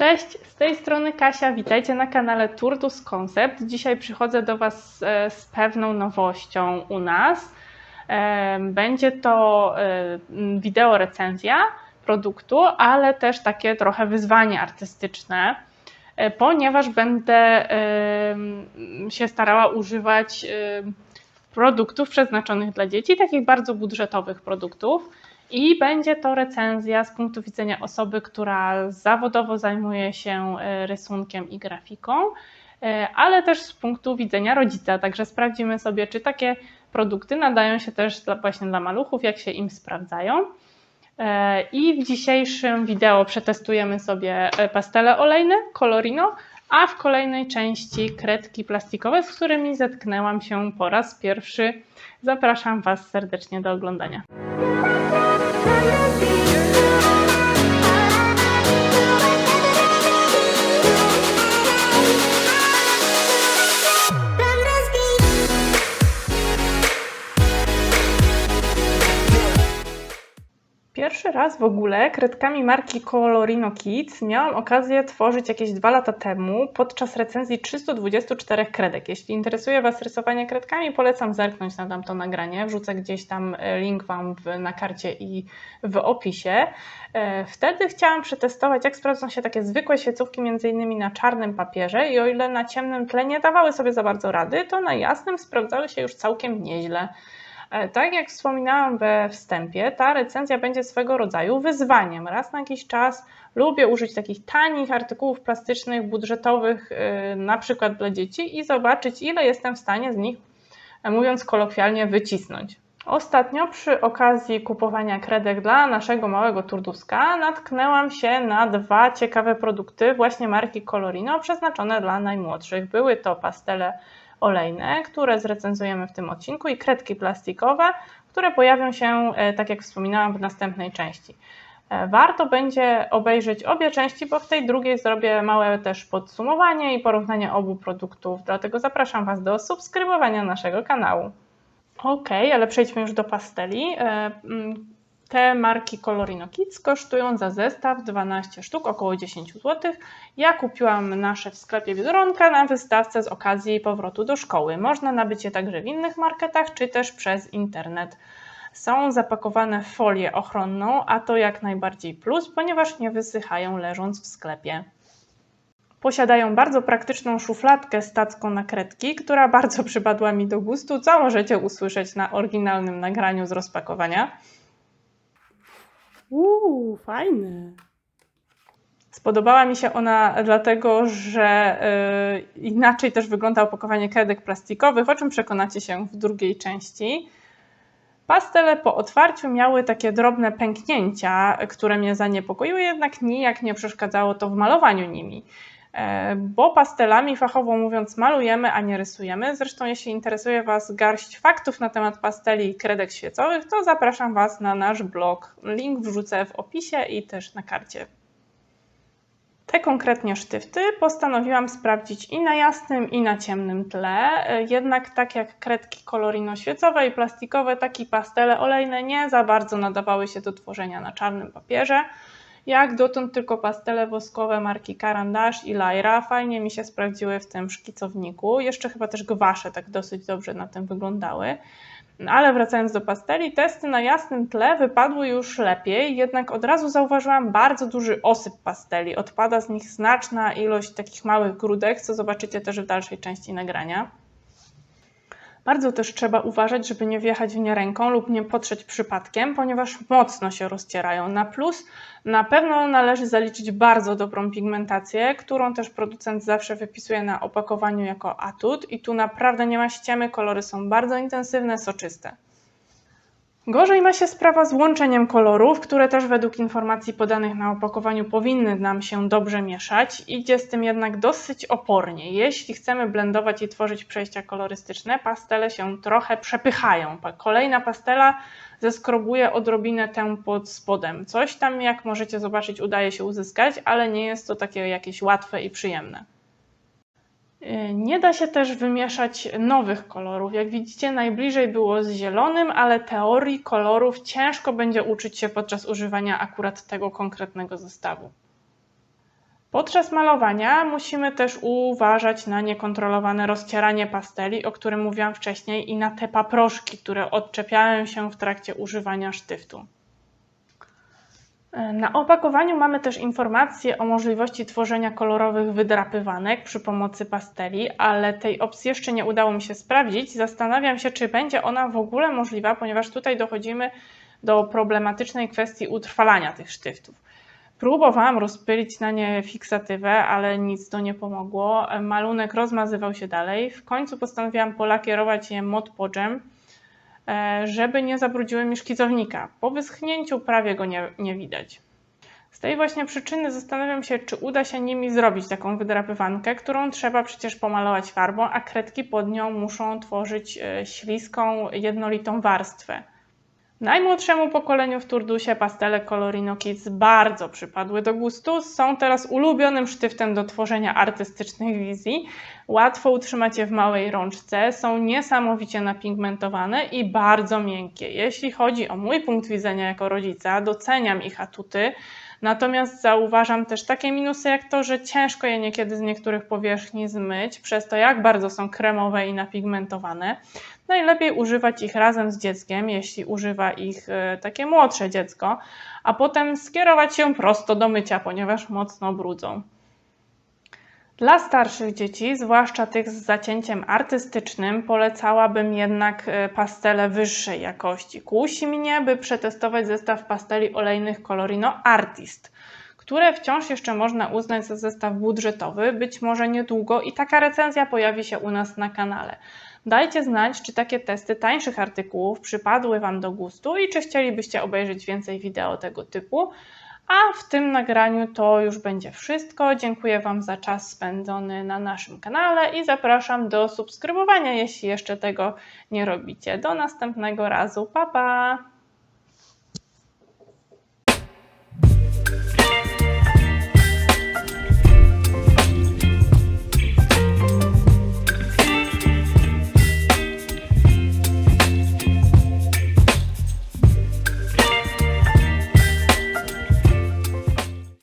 Cześć, z tej strony Kasia, witajcie na kanale Turdus Concept. Dzisiaj przychodzę do Was e, z pewną nowością u nas. E, Będzie to e, wideo recenzja produktu, ale też takie trochę wyzwanie artystyczne, ponieważ będę się starała używać produktów przeznaczonych dla dzieci, takich bardzo budżetowych produktów. I będzie to recenzja z punktu widzenia osoby, która zawodowo zajmuje się e, rysunkiem i grafiką, e, ale też z punktu widzenia rodzica. Także sprawdzimy sobie, czy takie produkty nadają się też właśnie dla maluchów, jak się im sprawdzają. E, I w dzisiejszym wideo przetestujemy sobie pastele olejne Colorino, a w kolejnej części kredki plastikowe, z którymi zetknęłam się po raz pierwszy. Zapraszam Was serdecznie do oglądania. Pierwszy raz w ogóle kredkami marki Colorino Kids miałam okazję tworzyć jakieś dwa lata temu podczas recenzji 324 kredek. Jeśli interesuje Was rysowanie kredkami, polecam zerknąć na tamto nagranie. Wrzucę gdzieś tam e, link Wam w, na karcie i w opisie. E, Wtedy chciałam przetestować, jak sprawdzą się takie zwykłe świecówki, między innymi na czarnym papierze i o ile na ciemnym tle nie dawały sobie za bardzo rady, to na jasnym sprawdzały się już całkiem nieźle. E, Tak jak wspominałam we wstępie, ta recenzja będzie swego rodzaju wyzwaniem. Raz na jakiś czas lubię użyć takich tanich artykułów plastycznych, budżetowych, yy, na przykład dla dzieci i zobaczyć, ile jestem w stanie z nich, e, mówiąc kolokwialnie, wycisnąć. Ostatnio przy okazji kupowania kredek dla naszego małego turduska natknęłam się na dwa ciekawe produkty właśnie marki Colorino przeznaczone dla najmłodszych. Były to pastele olejne, które zrecenzujemy w tym odcinku i kredki plastikowe, które pojawią się, e, tak jak wspominałam, w następnej części. E, Warto będzie obejrzeć obie części, bo w tej drugiej zrobię małe też podsumowanie i porównanie obu produktów, dlatego zapraszam Was do subskrybowania naszego kanału. Ok, ale przejdźmy już do pasteli. Te marki Colorino Kids kosztują za zestaw 12 sztuk, około 10 zł. Ja kupiłam nasze w sklepie Biedronka na wystawce z okazji powrotu do szkoły. Można nabyć je także w innych marketach, czy też przez internet. Są zapakowane w folię ochronną, a to jak najbardziej plus, ponieważ nie wysychają leżąc w sklepie. Posiadają bardzo praktyczną szufladkę z tacką na kredki, która bardzo przypadła mi do gustu, co możecie usłyszeć na oryginalnym nagraniu z rozpakowania. Uuu, fajne. Spodobała mi się ona dlatego, że y, inaczej też wygląda opakowanie kredek plastikowych, o czym przekonacie się w drugiej części. Pastele po otwarciu miały takie drobne pęknięcia, które mnie zaniepokoiły, jednak nijak nie przeszkadzało to w malowaniu nimi. E, Bo pastelami, fachowo mówiąc, malujemy, a nie rysujemy. Zresztą, jeśli interesuje Was garść faktów na temat pasteli i kredek świecowych, to zapraszam Was na nasz blog. Link wrzucę w opisie i też na karcie. Te konkretnie sztyfty postanowiłam sprawdzić i na jasnym, i na ciemnym tle. E, Jednak tak jak kredki kolorino świecowe i plastikowe, tak i pastele olejne nie za bardzo nadawały się do tworzenia na czarnym papierze. Jak dotąd tylko pastele woskowe marki Carandash i Lyra fajnie mi się sprawdziły w tym szkicowniku. Jeszcze chyba też gwasze tak dosyć dobrze na tym wyglądały. Ale wracając do pasteli, testy na jasnym tle wypadły już lepiej, jednak od razu zauważyłam bardzo duży osyp pasteli. Odpada z nich znaczna ilość takich małych grudek, co zobaczycie też w dalszej części nagrania. Bardzo też trzeba uważać, żeby nie wjechać w nie ręką lub nie potrzeć przypadkiem, ponieważ mocno się rozcierają. Na plus na pewno należy zaliczyć bardzo dobrą pigmentację, którą też producent zawsze wypisuje na opakowaniu jako atut i tu naprawdę nie ma ściemy, kolory są bardzo intensywne, soczyste. Gorzej ma się sprawa z łączeniem kolorów, które też według informacji podanych na opakowaniu powinny nam się dobrze mieszać. Idzie z tym jednak dosyć opornie. Jeśli chcemy blendować i tworzyć przejścia kolorystyczne, pastele się trochę przepychają. Kolejna pastela zeskrobuje odrobinę tę pod spodem. Coś tam, jak możecie zobaczyć, udaje się uzyskać, ale nie jest to takie jakieś łatwe i przyjemne. Nie da się też wymieszać nowych kolorów. Jak widzicie, najbliżej było z zielonym, ale teorii kolorów ciężko będzie uczyć się podczas używania akurat tego konkretnego zestawu. Podczas malowania musimy też uważać na niekontrolowane rozcieranie pasteli, o którym mówiłam wcześniej, i na te paproszki, które odczepiają się w trakcie używania sztyftu. Na opakowaniu mamy też informację o możliwości tworzenia kolorowych wydrapywanek przy pomocy pasteli, ale tej opcji jeszcze nie udało mi się sprawdzić. Zastanawiam się, czy będzie ona w ogóle możliwa, ponieważ tutaj dochodzimy do problematycznej kwestii utrwalania tych sztyftów. Próbowałam rozpylić na nie fiksatywę, ale nic to nie pomogło. Malunek rozmazywał się dalej. W końcu postanowiłam polakierować je Mod Podgem, e, żeby nie zabrudziły mi szkicownika. Po wyschnięciu prawie go nie, nie widać. Z tej właśnie przyczyny zastanawiam się, czy uda się nimi zrobić taką wydrapywankę, którą trzeba przecież pomalować farbą, a kredki pod nią muszą tworzyć e, śliską, jednolitą warstwę. Najmłodszemu pokoleniu w Turdusie pastele Colorino Kids bardzo przypadły do gustu. Są teraz ulubionym sztyftem do tworzenia artystycznych wizji. Łatwo utrzymać je w małej rączce, są niesamowicie napigmentowane i bardzo miękkie. Jeśli chodzi o mój punkt widzenia jako rodzica, doceniam ich atuty, Natomiast zauważam też takie minusy jak to, że ciężko je niekiedy z niektórych powierzchni zmyć, przez to jak bardzo są kremowe i napigmentowane. Najlepiej używać ich razem z dzieckiem, jeśli używa ich e, takie młodsze dziecko, a potem skierować się prosto do mycia, ponieważ mocno brudzą. Dla starszych dzieci, zwłaszcza tych z zacięciem artystycznym, polecałabym jednak e, pastele wyższej jakości. Kusi mnie, by przetestować zestaw pasteli olejnych Colorino Artist, które wciąż jeszcze można uznać za zestaw budżetowy, być może niedługo i taka recenzja pojawi się u nas na kanale. Dajcie znać, czy takie testy tańszych artykułów przypadły Wam do gustu i czy chcielibyście obejrzeć więcej wideo tego typu. A w tym nagraniu to już będzie wszystko. Dziękuję Wam za czas spędzony na naszym kanale i zapraszam do subskrybowania, jeśli jeszcze tego nie robicie. Do następnego razu. Pa, pa!